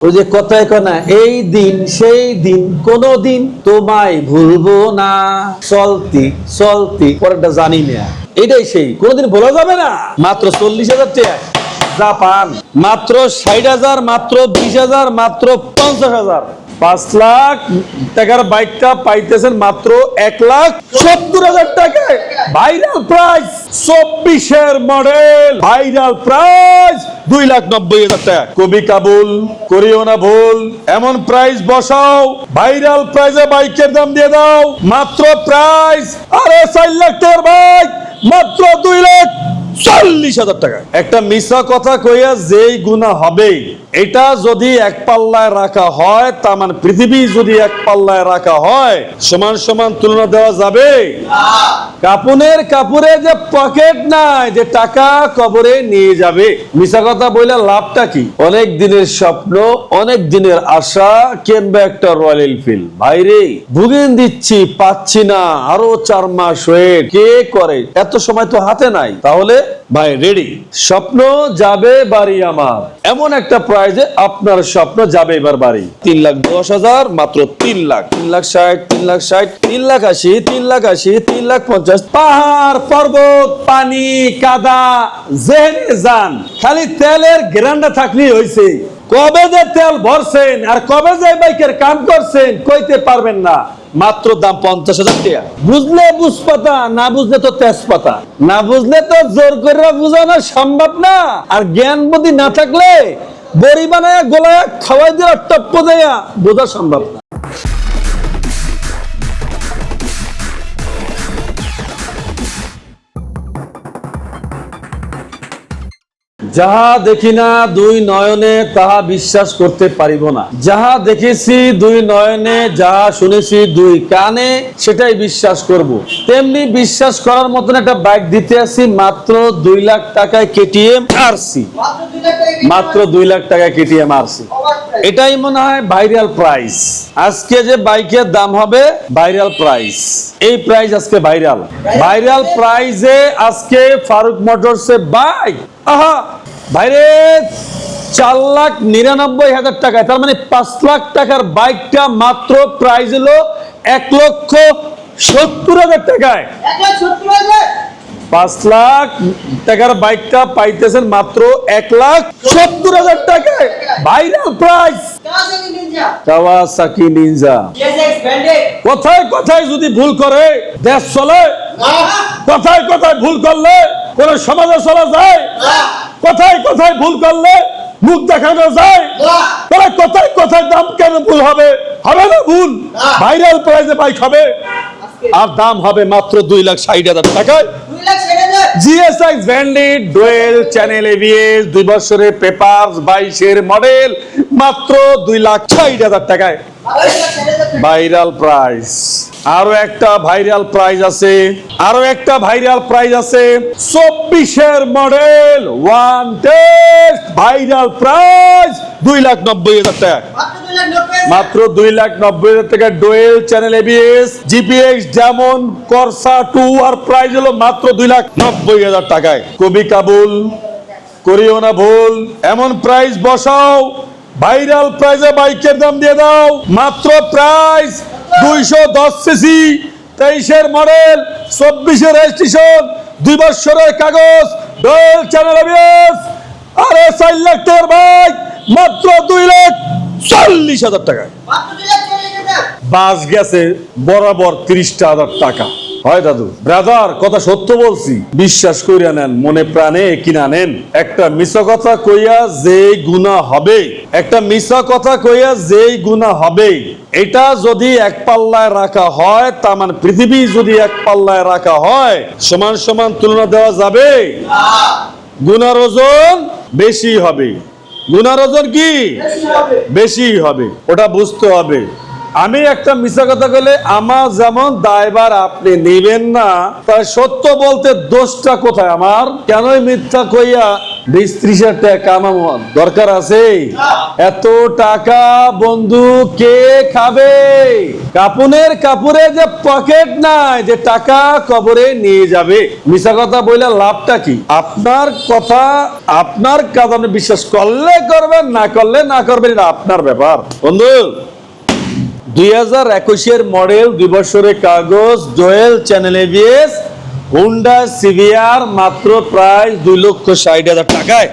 ওই যে কথায় কনা, এই দিন, সেই দিন কোন দিন তোমায় ভুলবো না। চলতি চলতি, পরেরটা জানি না এটাই সেই, কোনদিন ভোলা যাবে না। মাত্র চল্লিশ হাজার টাকা। জাপান, মাত্র ষাট হাজার, মাত্র বিশ হাজার, মাত্র পঞ্চাশ হাজার। পাঁচ লাখ টাকার বাইকটা পাইতেছেন মাত্র এক লাখ সত্তর হাজার টাকায় ভাইরাল প্রাইস চব্বিশের মডেল ভাইরাল প্রাইস দুই লাখ নব্বই হাজার টাকা। কবি কাবুল, করিও না ভুল, এমন প্রাইস বসাও ভাইরাল প্রাইসে বাইকের দাম দিয়ে দাও। মাত্র প্রাইস আরে চার লাখ টাকার বাইক, মাত্র দুই লাখ চল্লিশ হাজার টাকা একটা মিশ্রা কথা কইয়া যেই গুণা হবে, এটা যদি এক পাল্লায় রাখা হয়, তার মানে পৃথিবী যদি এক পাল্লায় রাখা হয়, সমান সমান তুলনা দেওয়া যাবে? কাপুনের কাপুরে যে পকেট নাই, যে টাকা কবরে নিয়ে যাবে। মিশা কথা লাভটা কি? অনেক দিনের স্বপ্ন, অনেক দিনের আশা, কিনবে একটা রয়্যাল এনফিল্ড। ভাইরে ভুগিন দিচ্ছি, পাচ্ছি না, আরও চার মাস হয়ে কে করে? এত সময় তো হাতে নাই। তাহলে ভাই রেডি স্বপ্ন যাবে বাড়ি আমার। এমন একটা প্রাইজে আপনার স্বপ্ন যাবে এবার বাড়ি। তিন লাখ দশ হাজার, মাত্র তিন লাখ। তিন লাখ ষাট, তিন লাখ ষাট, তিন লাখ আশি, তিন লাখ আশি, তিন লাখ পঞ্চাশ। পাহাড়, পর্বত, পানি, কাদা জেনে যান। খালি তেলের গ্রান্ডা থাকলেই হয়েছে কবে যে তেল ভরছেন আর কবে যে বাইকের কাম করছেন কইতে পারবেন না। মাত্র দাম পঞ্চাশ হাজার টাকা। বুঝলে বুঝপাতা, না বুঝলে তো তেজপাতা। না বুঝলে তো জোর করে বুঝানো সম্ভব না। আর জ্ঞান বুদ্ধি না থাকলে বড়ি বানায়, গোলায়, খাওয়াই দেওয়া টপ্প দেয়া বোঝা সম্ভব না। যাহা দেখি না দুই নয়নে, তাহা বিশ্বাস করতে পারিব না। যাহা দেখেছি দুই নয়নে, যাহা শুনেছি দুই কানে, সেটাই বিশ্বাস করব। তেমনি বিশ্বাস করার মতন একটা বাইক দিতে আসি, মাত্র দুই লাখ টাকায় কেটিএম আরসি। মাত্র দুই লাখ টাকায় কেটিএম আরসি। এটাই মনে হয় ভাইরাল প্রাইস। আজকে যে বাইকের দাম হবে, ভাইরাল প্রাইস। এই প্রাইস আজকে ভাইরাল। ভাইরাল প্রাইজে আজকে ফারুক মোটরসে বাইক আহা ভাইরে চার লাখ নিরানব্বই হাজার টাকায় তার মানে পাঁচ লাখ টাকার বাইকটা মাত্র প্রাইস হলো এক লক্ষ সত্তর হাজার টাকায়। পাঁচ লাখ টাকার বাইকটা পাইতেছেন মাত্র এক লাখ সত্তর হাজার টাকায়। Viral price Kawasaki Ninja. কোথায় কোথায় যদি ভুল করে দেশ চলে। কোথায় কোথায় ভুল করলে কোন সমাজে চলা যায়? কোথায় কোথায় ভুল করলে মুখ দেখানো যায়? তাহলে কোথায় কোথায় দাম কেন ভুল হবে? হবে না ভুল? ভাইরাল প্রাইজে বাইক হবে। আর দাম হবে মাত্র দুই লাখ ষাট হাজার টাকায়। GSI branded dual channel ABS দুই বছরের পেপার বাইশের মডেল মাত্র দুই লাখ ষাট হাজার টাকায়। ভাইরাল প্রাইজ আরও একটা ভাইরাল প্রাইজ আছে। আরও একটা ভাইরাল প্রাইজ আছে। চব্বিশের model one test viral price দুই লাখ নব্বই হাজার টাকা। মাত্র দুই লাখ নব্বই হাজার টাকা ডোয়েল চ্যানেল এবিএস জিপিএক্স যেমন করসা টু আর প্রাইজ হলো মাত্র দুই লাখ নব্বই হাজার টাকায়। কবি কাবুল, করিও না ভুল, এমন প্রাইজ বসাও ভাইরাল প্রাইজে বাইকের দাম দিয়ে দাও। মাত্র প্রাইস দুইশো দশ সিসি তেইশের মডেল চব্বিশের রেজিস্ট্রেশন দুই বছরের কাগজ। ডোয়েল চ্যানেল আরে চার লাখ টাকার বাইক মাত্র দুই লাখ চল্লিশ হাজার টাকায়। বাস গেছে বরাবর ত্রিশটা হাজার টাকা। হয় দাদু। ব্রাদার কথা সত্য বলছি। বিশ্বাস কইরা নেন মনে প্রাণে কিনা নেন। একটা মিছা কথা কইয়া যে গুণা হবে একটা মিছা কথা কইয়া যেই গুণা হবে এটা যদি এক পাল্লায় রাখা হয় তার মানে পৃথিবী যদি এক পাল্লায় রাখা হয় সমান সমান তুলনা দেওয়া যাবে? গুনার ওজন বেশি হবে। গুনার ওজন কি? বেশি হবে। ওটা বুঝতে হবে। আমি একটা মিশা কথা বলে আমার যেমন দায়বার আপনি নেবেন না তাই সত্য বলতে দোষটা কোথায় আমার? কেনই মিথ্যা কইয়া বিশ ত্রিশ টাকা কামাবো? দরকার আছে? এত টাকা বন্ধু, কে খাবে? কাপুনের কাপুরে যে পকেট নাই, যে টাকা কবরে নিয়ে যাবে। মিশা কথা বললে লাভটা কি? আপনার কথা আপনার কাজ বিশ্বাস করলে করবেন, না করলে না করবেন, এটা আপনার ব্যাপার। বন্ধু দুই হাজার একুশের মডেল দুই বছরের কাগজ dual channel ABS Honda CBR মাত্র প্রায় দুই লক্ষ ষাট হাজার টাকায়।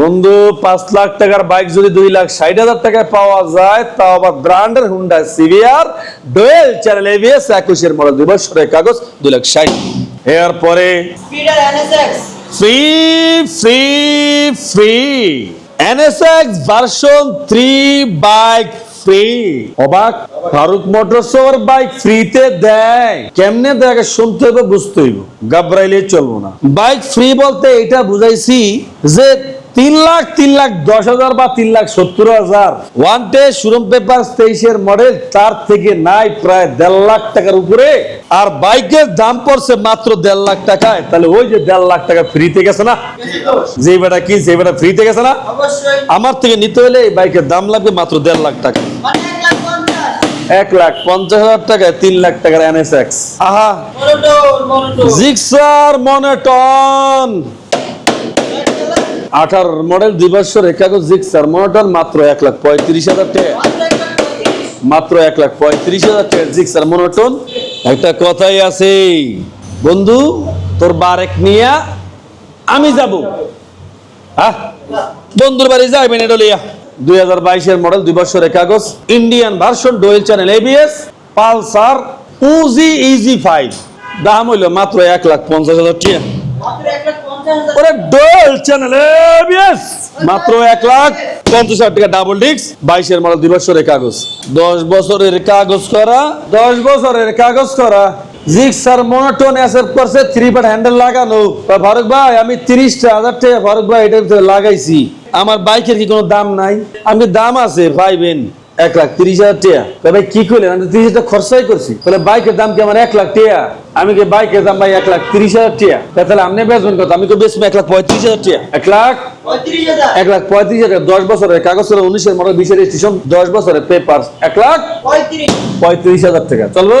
বন্ধু পাঁচ লাখ টাকার বাইক যদি দুই লাখ ষাট হাজার টাকায় পাওয়া যায় তাও আবার ব্র্যান্ডের Honda CBR dual channel ABS একুশের মডেল দুই বছরের কাগজ দুই লাখ ষাট। এরপরে স্পিডার NSX free free free NSX version three bike free অবাক? ফারুক মোটরসর বাইক ফ্রিতে দেয়। কেমনে দেখে শুনতে হবে বুঝতে হইব। গাবরাইলে চলবো না। বাইক ফ্রি বলতে এটা বুঝাইছি যে তিন লাখ তিন লাখ দশ হাজার বা তিন লাখ সত্তর হাজার। ওয়ান শোরুম পেপার তেইশের মডেল তার থেকে নাই প্রায় দেড় লাখ টাকার উপরে। আর বাইকের দাম পড়ছে মাত্র দেড় লাখ টাকায়। তাহলে ওই যে দেড় লাখ টাকা ফ্রিতে গেছে না? যে বেটা কি যে বেটা ফ্রিতে গেছে না? আমার থেকে নিতে হলে এই বাইকের দাম লাগবে মাত্র দেড় লাখ টাকা। মানে এক লাখ পঞ্চাশ। হাজার টাকায় তিন লাখ টাকার এনএসএক্স আহা! জিক্সার মনেটন আঠার মডেল দুই বছর একাগজ জিক্সার মনেটন মাত্র এক লাখ পঁয়ত্রিশ হাজার টাকা। মাত্র এক লাখ পঁয়ত্রিশ হাজার টাকা জিক্সার মনোটন একটা কথাই আছে, বন্ধু, তোর বারেক নিয়া আমি যাব। হ্যাঁ বন্ধুর বাড়ি যাইবেন এটা দুই হাজার বাইশের মডেল দুই বছরের কাগজ Indian version dual channel ABS Pulsar উজি ইজি ফাইভ দাম হইল মাত্র এক লাখ পঞ্চাশ হাজার টাকা মাত্র এক লাখ পঞ্চাশ হাজার ওরে ডোয়েল চ্যানেল এবিএস মাত্র এক লাখ পঞ্চাশ হাজার টাকা ডাবল ডিস্ক বাইশের মডেল দুই বছরের কাগজ। দশ বছরের কাগজ করা, দশ বছরের কাগজ করা। জিক্সার মনোটোন এসেপ করছে থ্রি পার্ট হ্যান্ডেল লাগানো। ফারুক ভাই, আমি তিরিশটা হাজার টাকা ফারুক ভাই এটার ভিতরে লাগাইছি। আমার বাইকের কি কোনো দাম নাই? আমি দাম আছে পাইবেন এক লাখ তিরিশ হাজার টাকা ভাই কি করলেন আমি তিরিশ হাজার খরচাই করছি। তাহলে বাইকের দাম কি আমার এক লাখ টাকা আমি কি বাইকের দাম ভাই এক লাখ তিরিশ হাজার টাকা তা তাহলে আপনি বেচবেন কত? আমি তো বেচবো এক লাখ পঁয়ত্রিশ হাজার টাকা এক লাখ? এক লাখ পঁয়ত্রিশ হাজার দশ বছরের কাগজ ছিল উনিশের মডেল বিশের স্টেশন দশ বছরের পেপার এক লাখ? পঁয়ত্রিশ। হাজার টাকা। চলবো?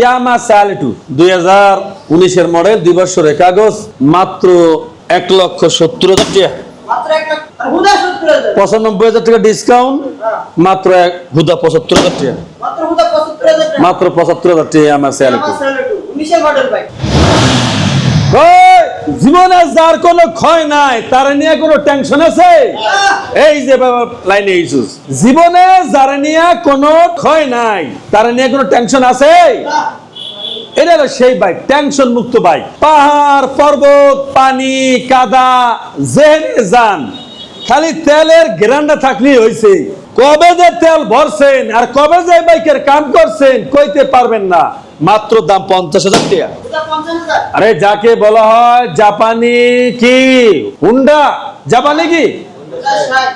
ইয়ামা স্যালেটু। দুই হাজার উনিশের মডেল দুই বছরের কাগজ মাত্র এক লক্ষ সত্তর হাজার টাকা মাত্র এক লাখ পঁচানব্বই হাজার টাকা ডিসকাউন্ট মাত্র এক হুদা পঁচাত্তর হাজার টাকা। মাত্র পঁচাত্তর হাজার টাকা। বাইক ওই, জীবনে যার কোনো ক্ষয় নাই তার নিয়ে কোনো টেনশন আছে? এই যে লাইনে ইস্যুস জীবনে যারা নিয়ে কোনো ক্ষয় নাই তার নিয়ে কোনো টেনশন আছে? এটা হলো সেই বাইক টেনশন মুক্ত বাইক পাহাড় পর্বত পানি কাদা জেনে যান। খালি তেলের গ্রান্ডা থাকলেই হয়েছে কবে যে তেল ভরছেন আর কবে যে বাইকের কাম করছেন কইতে পারবেন না। মাত্র দাম পঞ্চাশ হাজার টাকা আরে যাকে বলা হয় জাপানি কি? হুন্ডা। জাপানি কি?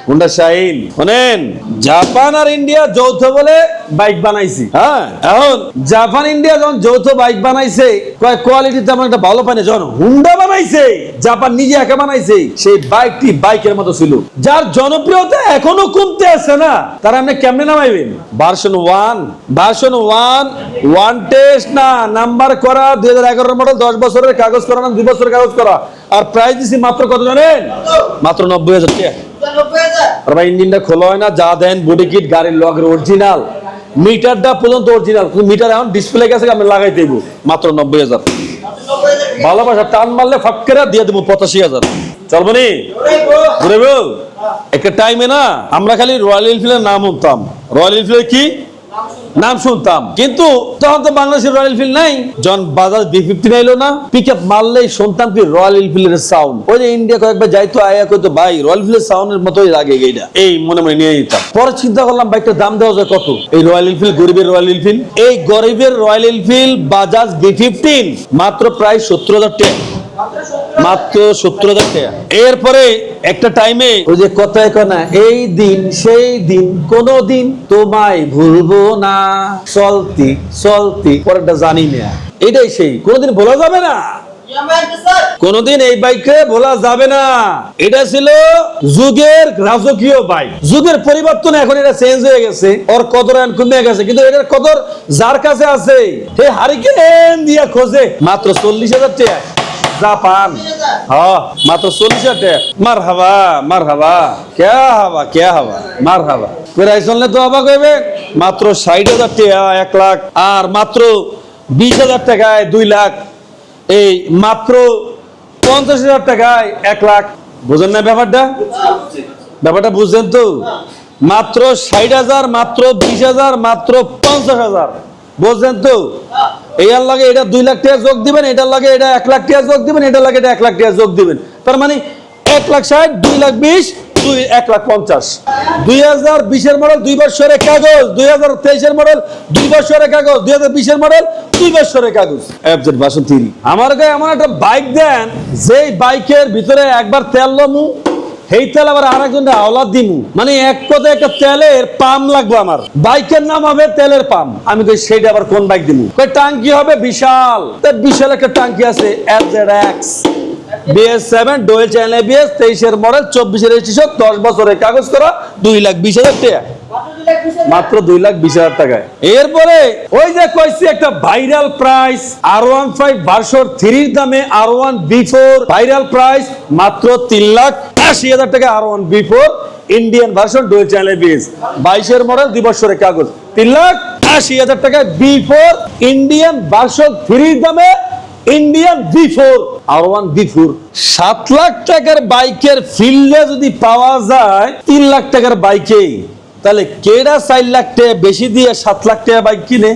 হুন্ডা শাইন শোনেন জাপান আর ইন্ডিয়া যৌথ বলে বাইক বানাইছি। হ্যাঁ। এখন জাপান ইন্ডিয়া যখন যৌথ বাইক বানাইছে কয় কোয়ালিটি তেমন একটা ভালো পায় না যখন হুন্ডা বানাইছে জাপান নিজে একা বানাইছে সেই বাইকটি বাইকের মতো ছিল। যার জনপ্রিয়তা এখনও কমতে আছে না তারা আপনি কেমনে নামাইবেন? Version one version one one test না নাম্বার করা দুই হাজার এগারো মডেল দশ বছরের কাগজ করা না দুই বছরের কাগজ করা। আর প্রাইস দিছি মাত্র কত জানেন? মাত্র নব্বই হাজার আর ভাই ইঞ্জিনটা খোলা হয় না, যা দেন বডি কিট গাড়ির লগের অরিজিনাল মিটারটা পর্যন্ত অরিজিনাল মিটার এখন ডিসপ্লে গেছে, আমি লাগাই দেব। মাত্র নব্বই হাজার। ভালোবাসা, টান মারলে ফাঁক করে দিয়ে দেবো পঁচাশি হাজার। চলবো নি? একটা টাইমে না, আমরা খালি রয়্যাল এনফিল্ডের নাম শুনতাম রয়্যাল এনফিল্ডের কি? নাম শুনতাম। কিন্তু তখন তো বাংলাদেশের রয়্যাল এনফিল্ড নাই। যখন বাজাজ বি ফিফটিন আইলো না। পিক আপ মারলেই শুনতাম কি রয়্যাল এনফিল্ডের সাউন্ড ওই যে ইন্ডিয়া কয়েকবার যাইতো, আয়া কইতো, ভাই রয়্যাল এনফিল্ডের সাউন্ডের মতোই লাগে এইটা। এই মনে মনে নিয়ে নিতাম। পরে চিন্তা করলাম বাইকটার দাম দেওয়া যায় কত? এই রয়্যাল এনফিল্ড গরিবের রয়্যাল এনফিল্ড এই গরিবের Royal Enfield Bajaj B fifteen মাত্র প্রায় সত্তর হাজার টাকা। মাত্র সত্তর হাজার টাকা। এরপরে একটা টাইমে ওই যে কথায় কনা এই দিন, সেই দিন, কোন দিন তোমায় ভুলবো না। চলতি চলতি পরেরটা জানি না। এটাই সেই, কোনোদিন বলা যাবে না। কোনদিন এই বাইককে বলা যাবে না। এটা ছিল যুগের রাজকীয় বাইক যুগের পরিবর্তন এখন এটা চেঞ্জ হয়ে গেছে। ওর কদর কমে গেছে, কিন্তু এটার কদর যার কাছে আছে হে হারিকেন দিয়া খোঁজে। মাত্র চল্লিশ হাজার টাকা। যা পান হ্যাঁ মাত্র চল্লিশ মার হাবা মার হাবা ক্যা হাবা ক্যা হাবা মার হাবা প্রায় চললে তো অবাক হইবে মাত্র ষাট হাজার টাকা এক লাখ। আর মাত্র বিশ হাজার টাকায় দুই লাখ। এই মাত্র পঞ্চাশ হাজার টাকায় এক লাখ। বুঝেন না ব্যাপারটা? ব্যাপারটা বুঝছেন তো? মাত্র ষাট হাজার, মাত্র বিশ হাজার, মাত্র পঞ্চাশ হাজার। বুঝছেন তো? এটার লাগে এটা দুই লাখ টাকা যোগ দিবেন, এটার লাগে এটা এক লাখ টাকা যোগ দিবেন, এটার লাগে এটা এক লাখ টাকা যোগ দিবেন। তার মানে এক লাখ ষাট, দুই লাখ বিশ, দুই, এক লাখ পঞ্চাশ। দুই হাজার বিশের মডেল, দুই বছরের কাগজ। দুই হাজার তেইশের মডেল, দুই বছরের কাগজ। দুই হাজার বিশের মডেল, দুই বছরের কাগজ। এফজেড বাসন তিরি আমার গায়ে এমন একটা বাইক দেন, যেই বাইকের ভিতরে একবার তেল লমু সেই তেল আবার আর একজন আওলাদ দিমু। মানে এক কথায় একটা তেলের পাম লাগবে আমার। বাইকের নাম হবে তেলের পাম। আমি কই, সেইটা আবার কোন বাইক দিমু? টাঙ্কি হবে বিশাল। বিশাল একটা টাঙ্কি আছে BS seven, dual channel BS তেইশের মডেল, চব্বিশের রেজিস্ট্রেশন, দশ বছরের কাগজ করা, দুই লাখ বিশ হাজার টাকা। মাত্র দুই লাখ বিশ হাজার টাকায়। এরপরে, ওই যে কইছি একটা ভাইরাল প্রাইস, আর ওয়ান ফাইভ ভার্সন থ্রির দামে আর one B four. Viral price মাত্র তিন লাখ আশি হাজার টাকা আর one B four Indian version dual channel BS বাইশের মডেল দুই বছরের কাগজ। তিন লাখ আশি হাজার টাকা বি ফোর ইন্ডিয়ান ভার্সন থ্রির দামে ইন্ডিয়ান বি ফোর আর ওয়ান বি ফোর সাত লাখ টাকার বাইকের ফিল্ডে যদি পাওয়া যায়, তিন লাখ টাকার বাইকে তাহলে কেডা চার লাখ টাকা বেশি দিয়ে সাত লাখ টাকা বাইক কিনে?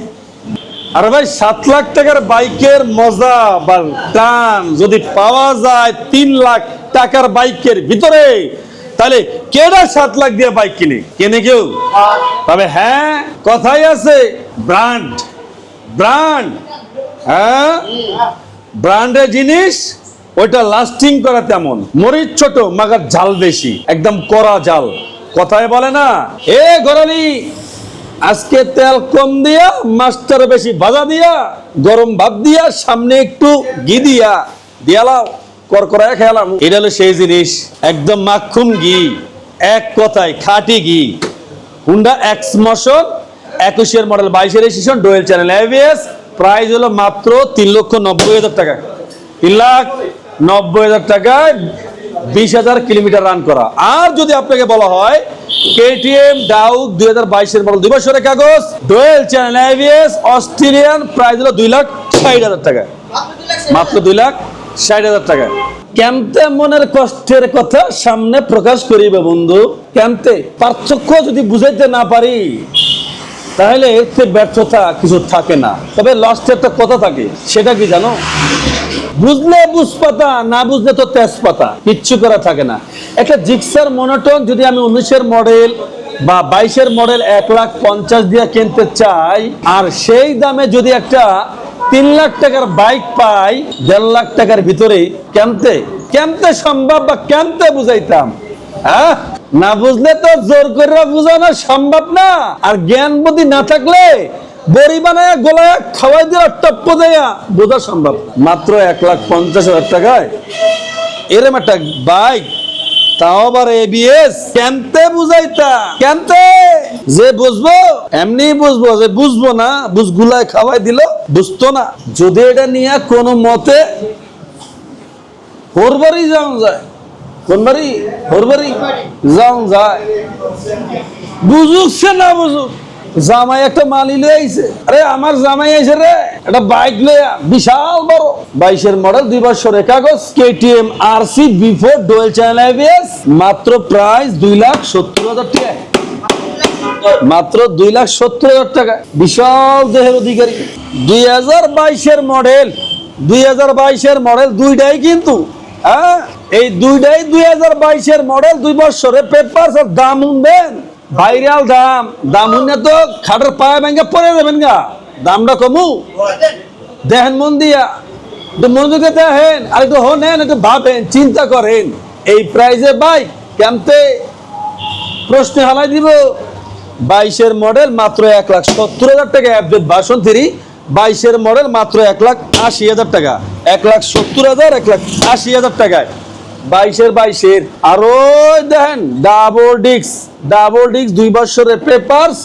আর ভাই, সাত লাখ টাকার বাইকের মজা বা টান যদি পাওয়া যায়, তিন লাখ টাকার বাইকের ভিতরে। তাহলে কেডা সাত লাখ দিয়ে বাইক কিনে? কেনে কেউ? তবে হ্যাঁ কথাই আছে, ব্র্যান্ড। ব্র্যান্ড। হ্যাঁ? ব্র্যান্ডের জিনিস, ওইটা লাস্টিং করা তেমন। মরিচ ছোট, মাগার জাল বেশি, একদম কড়া জাল কথায় বলে না। এ গরালি, আজকে তেল কম দিয়া মাস্টার বেশি ভাজা দিয়া, গরম ভাত দিয়া, সামনে একটু ঘি দিয়া। দিয়ালাও করকরায় খেলাম। এটা হলো সেই জিনিস, একদম মাখুম ঘি, এক কথায় খাঁটি ঘি। হুন্ডা এক্স মোশন একুশের মডেল, বাইশের registration dual channel ABS price হলো মাত্র তিন লক্ষ নব্বই হাজার টাকা। তিন লাখ নব্বই হাজার টাকায় বিশ হাজার কিলোমিটার রান করা। আর যদি আপনাকে বলা হয় কেটিএম ডাউক দুই হাজার বাইশের মডেল, দুই বছরের কাগজ, dual channel ABS Australian price হলো দুই লাখ ষাট হাজার টাকা মাত্র দুই লাখ ষাট হাজার টাকা। কেমতে মনের কষ্টের কথা সামনে প্রকাশ করিবে বন্ধু? কেমতে? পার্থক্য যদি বুঝাইতে না পারি, তাহলে এতে ব্যর্থতা কিছু থাকে না। তবে লাস্টে একটা কথা থাকে, সেটা কি জানো? বুঝলে বুঝপাতা, না বুঝলে তো তেজপাতা, কিচ্ছু করা থাকে না। একটা জিক্সার মনোটন যদি আমি উনিশের মডেল বা বাইশের মডেল এক লাখ পঞ্চাশ দিয়ে কিনতে চাই, আর সেই দামে যদি একটা তিন লাখ টাকার বাইক পাই, দেড় লাখ টাকার ভিতরে কেমতে কেমতে সম্ভব বা কেমতে বুঝাইতাম? হ্যাঁ না বুঝলে তো জোর করে বুঝানো সম্ভব না। আর জ্ঞান বুদ্ধি না থাকলে বড়ি বানায়, গোলায়, খাওয়াই দিয়ে টপ্প দেয়া বোঝা সম্ভব। মাত্র এক লাখ পঞ্চাশ হাজার টাকায় এরম একটা বাইক তাও আবার এবিএস কেমতে বুঝাইতা? কেমতে? যে বুঝব এমনি বুঝব। যে বুঝব না বুঝগুলায় খাওয়াই দিল, বুঝতো না। যদি এটা নিয়ে কোনো মতে হরবারই যাওয়া যায় কোনবারই হরবারই যাওয়া যায়। বুঝুক সে না বুঝুক। জামাই একটা মালি লয়ে আইছে। আরে, আমার জামাই আইছে রে, একটা বাইক লইয়া বিশাল বড়। বাইশের মডেল, দুই বছরের কাগজ কেটিএম আর C before dual channel ABS মাত্র প্রাইস দুই লাখ সত্তর হাজার টাকা মাত্র দুই লাখ সত্তর হাজার টাকা বিশাল দেহের অধিকারী। দুই হাজার বাইশের মডেল, দুই হাজার বাইশের মডেল দুইটাই কিন্তু হ্যাঁ? এই দুইটাই দুই হাজার বাইশের মডেল, দুই বছরের পেপার দাম উঠবেন ভাইরাল দাম দাম উঠলে তো খাটের পায়ে ভেঙে পড়ে যাবেন গা। দামটা কমু। দেখেন মন দিয়া মনোযোগে দেখেন, আর একটু একটু ভাবেন, চিন্তা করেন। এই প্রাইজে বাইক প্রশ্ন হালাই দিব। বাইশের মডেল মাত্র এক লাখ সত্তর হাজার টাকা অ্যাপডেট বাইশের মডেল মাত্র এক লাখ আশি হাজার টাকা। এক লাখ সত্তর হাজার, এক লাখ আশি হাজার টাকায়। বাইশের বাইশের। আরও দেখেন ডাবল ডিক্স ডাবল ডিক্স দুই বছরের পেপারস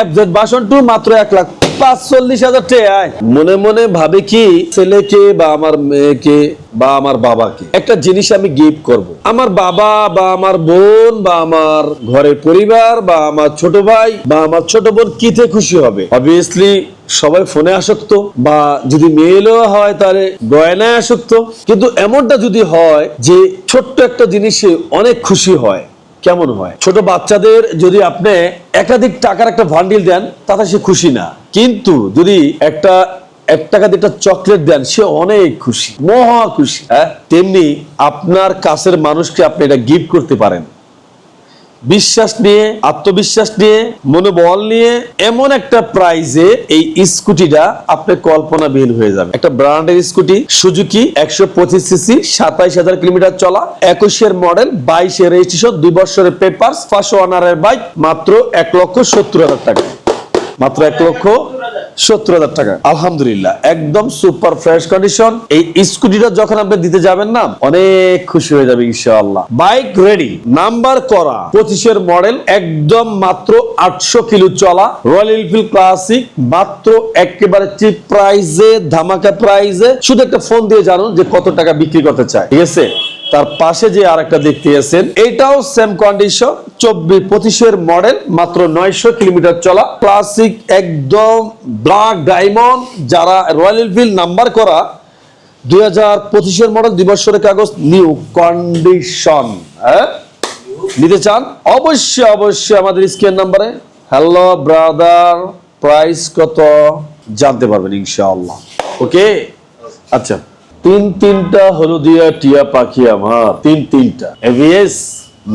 এফজেড বাসন টু মাত্র এক লাখ পাঁচচল্লিশ হাজার টাকায় মনে মনে ভাবে কি, ছেলেকে বা আমার মেয়েকে বা আমার বাবাকে একটা জিনিস আমি গিফট করব। আমার বাবা বা আমার বোন বা আমার ঘরের পরিবার বা আমার ছোট ভাই বা আমার ছোট বোন কিতে খুশি হবে? অবভিয়াসলি সবাই ফোনে আসক্ত বা যদি মেয়েলও হয় তাহলে গয়নায় আসক্ত। কিন্তু এমনটা যদি হয় যে ছোট্ট একটা জিনিসে অনেক খুশি হয় কেমন হয়? ছোট বাচ্চাদের যদি আপনি একাধিক টাকার একটা ভান্ডিল দেন, তাতে সে খুশি না। কিন্তু যদি একটা, এক টাকা দিয়ে চকলেট দেন, সে অনেক খুশি, মহা খুশি। হ্যাঁ? তেমনি আপনার কাছের মানুষকে আপনি এটা গিফট করতে পারেন। বিশ্বাস নিয়ে, আত্মবিশ্বাস নিয়ে, মনোবল নিয়ে এমন একটা প্রাইজে এই স্কুটিটা আপনি কল্পনাবিহীন হয়ে যাবে। একটা ব্র্যান্ডের স্কুটি, সুজুকি একশো পঁচিশ সিসি সাতাইশ হাজার কিলোমিটার চলা, একুশের মডেল বাইশের রেজিস্ট্রেশন দুই বছরের পেপার পাঁচশো আনারের বাইক মাত্র এক লক্ষ সত্তর হাজার টাকা। মাত্র এক লক্ষ সত্তর হাজার টাকা। আলহামদুলিল্লাহ, একদম সুপার ফ্রেশ কন্ডিশন এই স্কুটিটা যখন আপনি দিতে যাবেন না, অনেক খুশি হয়ে যাবে ইনশাআল্লাহ। বাইক রেডি নাম্বার করা, পঁচিশের মডেল একদম মাত্র আটশো কিলো চলা রয়্যাল এনফিল্ড ক্লাসিক মাত্র একেবারে চিপ প্রাইজে ধামাকা প্রাইজে শুধু একটা ফোন দিয়ে জানুন যে কত টাকা বিক্রি করতে চায়। ঠিক আছে? তার পাশে যে আরেকটা দেখতে আছেন, এটাও সেম কন্ডিশন চব্বিশ পঁচিশের মডেল মাত্র নয়শো কিলোমিটার চলা। ক্লাসিক একদম ব্ল্যাক ডায়মন্ড যারা রয়্যাল এনফিল্ড নাম্বার করা, দুই হাজার পঁচিশের মডেল দুই কাগজ নিউ কন্ডিশন হ্যাঁ? নিতে চান, অবশ্যই অবশ্যই আমাদের স্ক্রিন নাম্বারে হ্যালো ব্রাদার প্রাইস কত? জানতে পারবেন, ইনশাআল্লাহ। ওকে আচ্ছা। তিন তিনটা হলুদিয়া টিয়া পাখি আমার, তিন তিনটা। এভিএস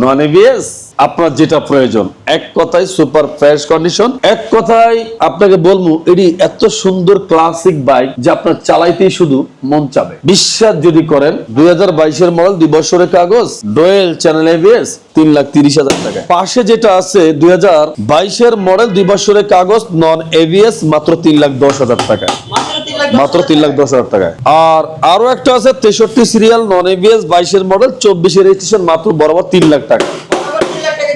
নন এভিএস আপনার যেটা প্রয়োজন। এক কথায় সুপার ফ্রেশ কন্ডিশন এক কথায় আপনাকে বলব, এটি এত সুন্দর ক্লাসিক বাইক যে আপনার চালাইতেই শুধু মন চাবে। বিশ্বাস যদি করেন, দুই বাইশের মডেল দুই বছরের কাগজ ডোয়েল চ্যানেল এভিএস তিন লাখ তিরিশ হাজার টাকা। পাশে যেটা আছে, দুই হাজার বাইশের মডেল দুই বছরের কাগজ নন এভিএস মাত্র তিন লাখ দশ হাজার টাকা। মাত্র তিন লাখ দশ হাজার টাকায়। আর আরও একটা আছে তেষট্টি সিরিয়াল নন এবিএস বাইশের মডেল চব্বিশের রেজিস্ট্রেশন মাত্র বরাবর তিন লাখ টাকা।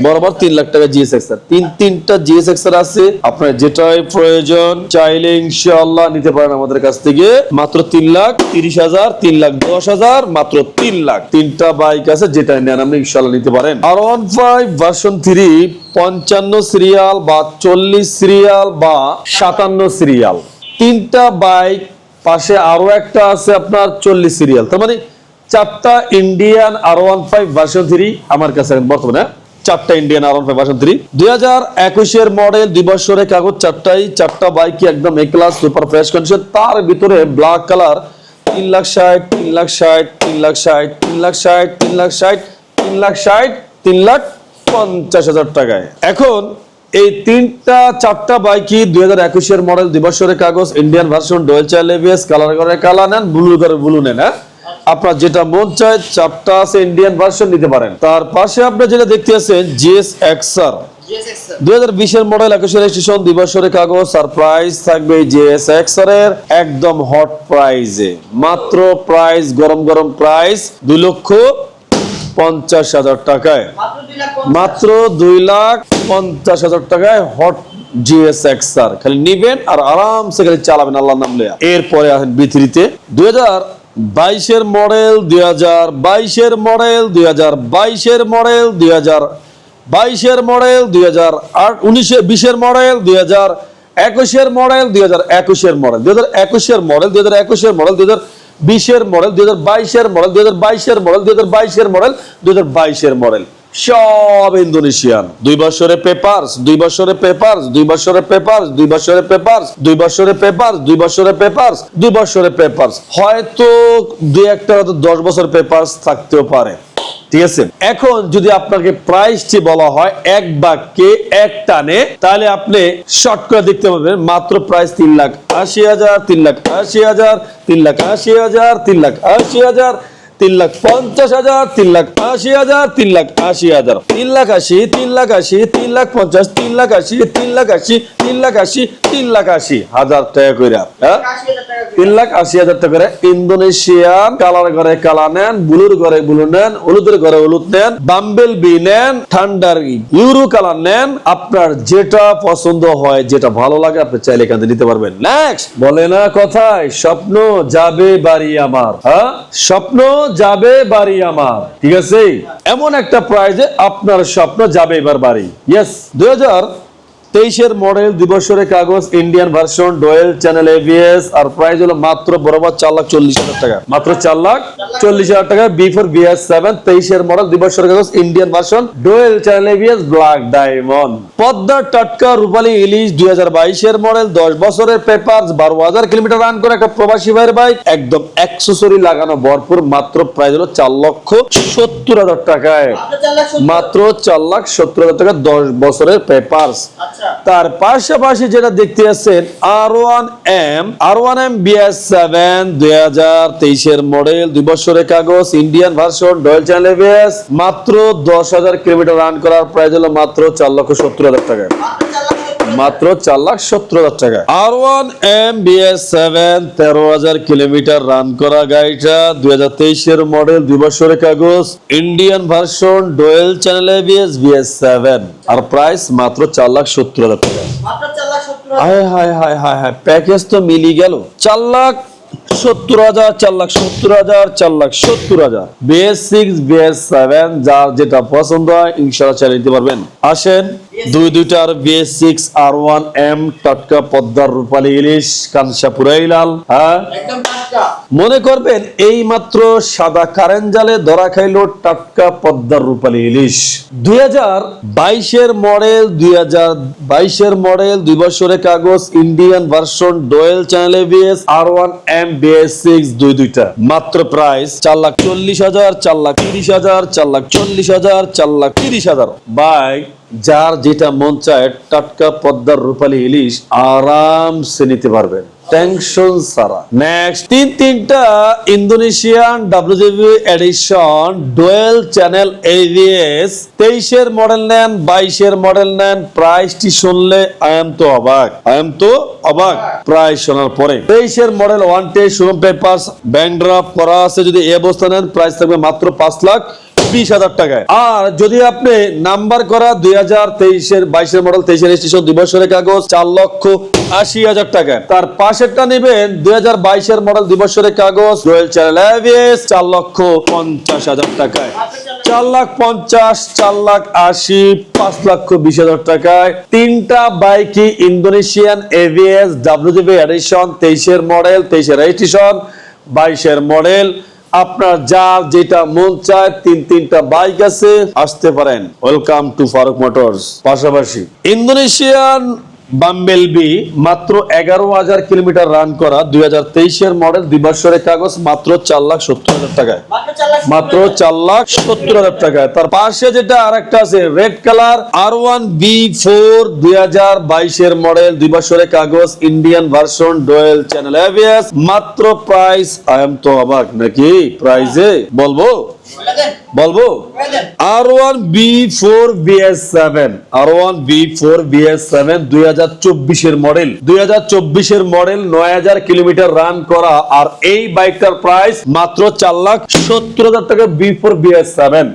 বরাবর তিন লাখ টাকা জিএস এক্সার তিন তিনটা জিএস এক্সার আছে। আপনার যেটাই প্রয়োজন চাইলে ইনশাআল্লাহ নিতে পারেন আমাদের কাছ থেকে। মাত্র তিন লাখ তিরিশ হাজার তিন লাখ দশ হাজার মাত্র তিন লাখ। তিনটা বাইক আছে যেটা নেন আপনি ইনশাআল্লাহ নিতে পারেন। আর ওয়ান ফাইভ ভার্সন থ্রি পঞ্চান্ন সিরিয়াল বা চল্লিশ সিরিয়াল বা সাতান্ন সিরিয়াল তিনটা বাইক, পাশে আরও একটা আছে আপনার চল্লিশ সিরিয়াল তার মানে চারটা ইন্ডিয়ান আর ওয়ান ফাইভ ভার্সন থ্রি আমার কাছে বর্তমানে চারটা ইন্ডিয়ান আর ওয়ান ফাইভ ভার্সন থ্রি দুই হাজার একুশের মডেল দুই বছরের কাগজ, চারটাই, চারটা বাইকই একদম A class super fresh condition তার ভিতরে ব্ল্যাক কালার তিন লাখ ষাট, তিন লাখ ষাট, তিন লাখ ষাট, তিন লাখ ষাট, তিন লাখ ষাট, তিন লাখ ষাট, তিন লাখ পঞ্চাশ হাজার টাকায়। এখন এই তিনটা চারটা বাইকই দুই হাজার একুশের মডেল দুই বছরের কাগজ Indian version dual channel ABS colour করে কালার নেন ব্লু করে ব্লু নেন হ্যাঁ? আপনার যেটা মন চায় চারটা আছে ইন্ডিয়ান ভার্সন নিতে পারেন। তার পাশে আপনি যেটা দেখতে আছেন জিএস এক্সার দুই হাজার বিশের মডেল একুশের কাগজ আর প্রাইস থাকবে জিএস এক্সার এর একদম হট প্রাইজে মাত্র প্রাইস গরম গরম প্রাইস দুই লক্ষ পঞ্চাশ হাজার টাকায় মাত্র দুই লাখ পঞ্চাশ হাজার টাকায় হট জিএস এক্সার খালি নিবেন আর আরামসে খালি চালাবেন আল্লাহ নাম লিয়া এরপরে আসেন বিথ্রিতে দুই হাজার বাইশের মডেল দুই হাজার বাইশের মডেল দুই হাজার বাইশের মডেল দুই হাজার বাইশের মডেল দুই হাজার আট উনিশে বিশের মডেল দুই হাজার একুশের মডেল দুই হাজার একুশের মডেল দুই হাজার একুশের মডেল দুই হাজার একুশের মডেল দুই হাজার বিশের মডেল, দুই হাজার বাইশের মডেল, দুই হাজার বাইশের মডেল, দুই হাজার বাইশের মডেল, দুই হাজার বাইশের মডেল। সব ইন্দোনেশিয়ান। দুই বছরে পেপারস, দুই বছরে পেপারস, দুই বছরে পেপারস, দুই বছরে পেপারস, দুই বছরে পেপারস, দুই বছরে পেপারস, দুই বছরে পেপারস। হয়তো দুই একটা হয়তো দশ বছর পেপারস থাকতেও পারে। ঠিক আছে? এখন যদি আপনাকে প্রাইসটি বলা হয় এক বাক্যে, এক টানে, তাহলে আপনি শর্ট করে দেখতে পাবেন, মাত্র প্রাইস তিন লাখ আশি হাজার, তিন লাখ আশি হাজার, তিন লাখ আশি হাজার, তিন লাখ আশি হাজার। তিন লাখ পঞ্চাশ হাজার তিন লাখ আশি হাজার তিন লাখ আশি হাজার তিন লাখ আশি তিন লাখ আশি তিন লাখ পঞ্চাশ তিন লাখ আশি তিন লাখ আশি তিন লাখ আশি তিন লাখ আশি হাজার টাকা করে হ্যাঁ তিন লাখ আশি হাজার টাকা করে ইন্দোনেশিয়ান কালার ঘরে কালা নেন বুলুর ঘরে বুলু নেন হলুদের ঘরে হলুদ নেন বাম্বেল বি নেন ঠান্ডার ইউরো কালার নেন আপনার যেটা পছন্দ হয় যেটা ভালো লাগে আপনি চাইলে এখান নিতে পারবেন নেক্সট বলে না কথায় স্বপ্ন যাবে বাড়ি আমার হ্যাঁ স্বপ্ন যাবে বাড়ি আমার। ঠিক আছে? এমন একটা প্রাইজে আপনার স্বপ্ন যাবে এবার বাড়ি। ইয়েস দুই হাজার তেইশের মডেল দুই বছরের কাগজ Indian version dual channel ABS আর প্রাইস হলো মাত্র বরাবর চার লাখ চল্লিশ হাজার টাকা। মাত্র চার লাখ চল্লিশ হাজার টাকা বি ফোর বিএস সেভেন তেইশের মডেল দুই বছরের কাগজ Indian version dual channel ABS black diamond Padma টাটকা রূপালী ইলিশ দুই হাজার বাইশের মডেল দশ বছরের পেপার বারো হাজার কিলোমিটার রান করে একটা প্রবাসী ভাইয়ের বাইক একদম অ্যাক্সেসরি লাগানো ভরপুর মাত্র প্রাইস হলো চার লক্ষ সত্তর হাজার টাকায়। মাত্র চার লাখ সত্তর। হাজার টাকা দশ বছরের পেপারস। আচ্ছা। তার পাশাপাশি যেটা দেখতে আছেন R one M R one M BS seven দুই হাজার তেইশের মডেল দুই বছরের কাগজ ইন্ডিয়ান ভার্সন ডয়েল চ্যানেল মাত্র দশ হাজার কিলোমিটার রান করার প্রাইস হলো মাত্র চার লক্ষ সত্তর হাজার টাকা। মাত্র চার লাখ সত্তর হাজার। টাকা আর ওয়ান এম বিএস সেভেন তেরো হাজার কিলোমিটার রান করা গাড়িটা দুই হাজার তেইশের মডেল দুই বছরের কাগজ Indian version dual channel ABS BS seven আর প্রাইস মাত্র চার লাখ সত্তর হাজার টাকা। হায় হায় হায় হায় হায় প্যাকেজ তো মিলি গেল চার লাখ সত্তর হাজার চার লাখ সত্তর হাজার চার লাখ সত্তর হাজার বিএস সিক্স বিএস সেভেন যার যেটা পছন্দ হয় ইনশাল্লাহ চালিয়ে দিতে পারবেন আসেন দুই দুইটার বিএস সিক্স আর ওয়ান এম টাটকা পদ্মার রূপালী ইলিশ কানসাপুরাই লাল হ্যাঁ। মনে করবেন এই মাত্র সাদা কারেন্ট জালে ধরা খাইলো টাটকা পদ্মার রূপালী ইলিশ। দুই হাজার বাইশের মডেল, দুই হাজার বাইশের মডেল, দুই বছরের কাগজ, Indian version, dual channel ABS আর ওয়ান এম বিএস সিক্স দুই দুইটা। মাত্র প্রাইস চার লাখ চল্লিশ হাজার, চার লাখ তিরিশ হাজার, চার লাখ চল্লিশ হাজার, চার লাখ তিরিশ হাজার। বাই যার যেটা মন চায়, টাটকা পদ্মার রূপালী ইলিশ আরামসে নিতে পারবেন। টেনশন সারা নেক্সট তিন তিনটা Indonesian WGB edition dual channel ABS তেইশের মডেল নেন, বাইশের মডেল নেন প্রাইসটি শুনলে আই এম তো অবাক। আই এম তো অবাক। প্রাইস শোনার পরে। তেইশের মডেল ওয়ান টে শোরুম পেপার ব্যাংক ড্রাফট করা আছে। যদি এই অবস্থা নেন প্রাইস থাকবে মাত্র পাঁচ লাখ বিশ হাজার টাকায়। আর যদি আপনি নাম্বার করা দুই হাজার তেইশের, বাইশের মডেল তেইশের স্টেশন দুই বছরের কাগজ, চার লক্ষ আশি হাজার টাকায়। তার পাশেরটা নেবেন দুই হাজার বাইশের মডেল দুই বছরের কাগজ রয়েল চ্যানেল এভিএস চার লক্ষ পঞ্চাশ হাজার টাকায়। চার লাখ পঞ্চাশ, চার লাখ আশি, পাঁচ লক্ষ বিশ হাজার টাকায়। তিনটা বাইকই ইন্দোনেশিয়ান এভিএস ডাব্লিউজিবি এডিশন তেইশের মডেল তেইশের রেজিস্ট্রেশন বাইশের মডেল আপনার যা যেটা মন চায় তিন, তিনটা বাইক আছে, আসতে পারেন। ওয়েলকাম টু ফারুক মোটরস পাশাপাশি ইন্দোনেশিয়ান বাম্বেল বি মাত্র এগারো হাজার কিলোমিটার রান করা দুই হাজার তেইশের মডেল দুই বছরের কাগজ মাত্র চার লাখ সত্তর হাজার টাকায়। মাত্র চার লাখ সত্তর হাজার। টাকায়। তার পাশে যেটা আর একটা আছে রেড কালার আর ওয়ান বি ফোর দুই হাজার বাইশের মডেল দুই বছরের কাগজ ইন্ডিয়ান ভার্সন ডোয়েল চ্যানেল মাত্র প্রাইস আই এম তো অবাক নাকি? প্রাইজে বলব? বলব। আর ওয়ান বি ফোর সেভেন আর ওয়ান বি ফোর সেভেন দুই হাজার চব্বিশের মডেল দুই হাজার চব্বিশের মডেল নয় হাজার কিলোমিটার রান করা, আর এই বাইকটার প্রাইস মাত্র চার লাখ সত্তর হাজার টাকা B four seven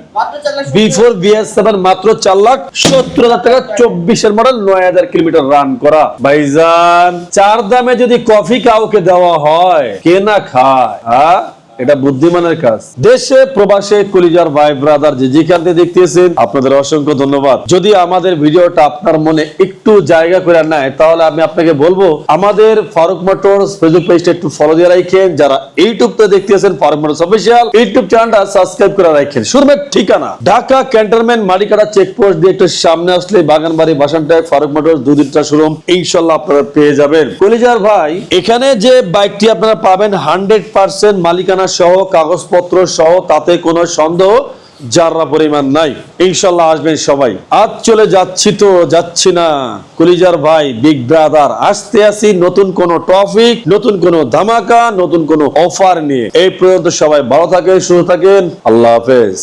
B four seven মাত্র চার লাখ সত্তর হাজার টাকা চব্বিশের মডেল নয় হাজার কিলোমিটার রান করা। ভাইজান, চার দামে যদি কফি কাউকে দেওয়া হয়, কে না খায় হ্যাঁ? এটা বুদ্ধিমানের কাজ। দেশে, প্রবাসে, কলিজার ভাই ব্রাদার যে যেখান দেখতেছেন, আপনাদের অসংখ্য ধন্যবাদ। যদি আমাদের ভিডিওটা আপনার মনে একটু জায়গা করে নেয়, তাহলে আমি আপনাকে বলব, আমাদের ফারুক মোটরস ফেসবুক পেজটা একটু ফলো দিয়ে রাখেন। যারা ইউটিউবতে দেখতেছেন, ফারুক মোটরস অফিসিয়াল ইউটিউব চ্যানেলটা সাবস্ক্রাইব করে রাখেন। শুরুমের ঠিকানা, ঢাকা ক্যান্টনমেন্ট মারিকাটা চেকপোস্ট দিয়ে একটু সামনে আসলে বাগানবাড়ি বাসানটায় ফারুক মোটরস দু তিনটা শোরুম ইনশাল্লাহ আপনারা পেয়ে যাবেন। কলিজার ভাই, এখানে যে বাইকটি আপনারা পাবেন হান্ড্রেড পার্সেন্ট মালিকানা সহ, কাগজপত্র সহ, তাতে কোনো সন্দেহ যারা পরিমাণ নাই। ইনশাল্লাহ আসবেন সবাই। আজ চলে যাচ্ছি তো, যাচ্ছি না। কলিজার ভাই বিগ ব্রাদার আসতে আসি নতুন কোন টপিক, নতুন কোন ধামাকা, নতুন কোন অফার নিয়ে। এই পর্যন্ত সবাই ভালো থাকেন, সুস্থ থাকেন। আল্লাহ হাফেজ।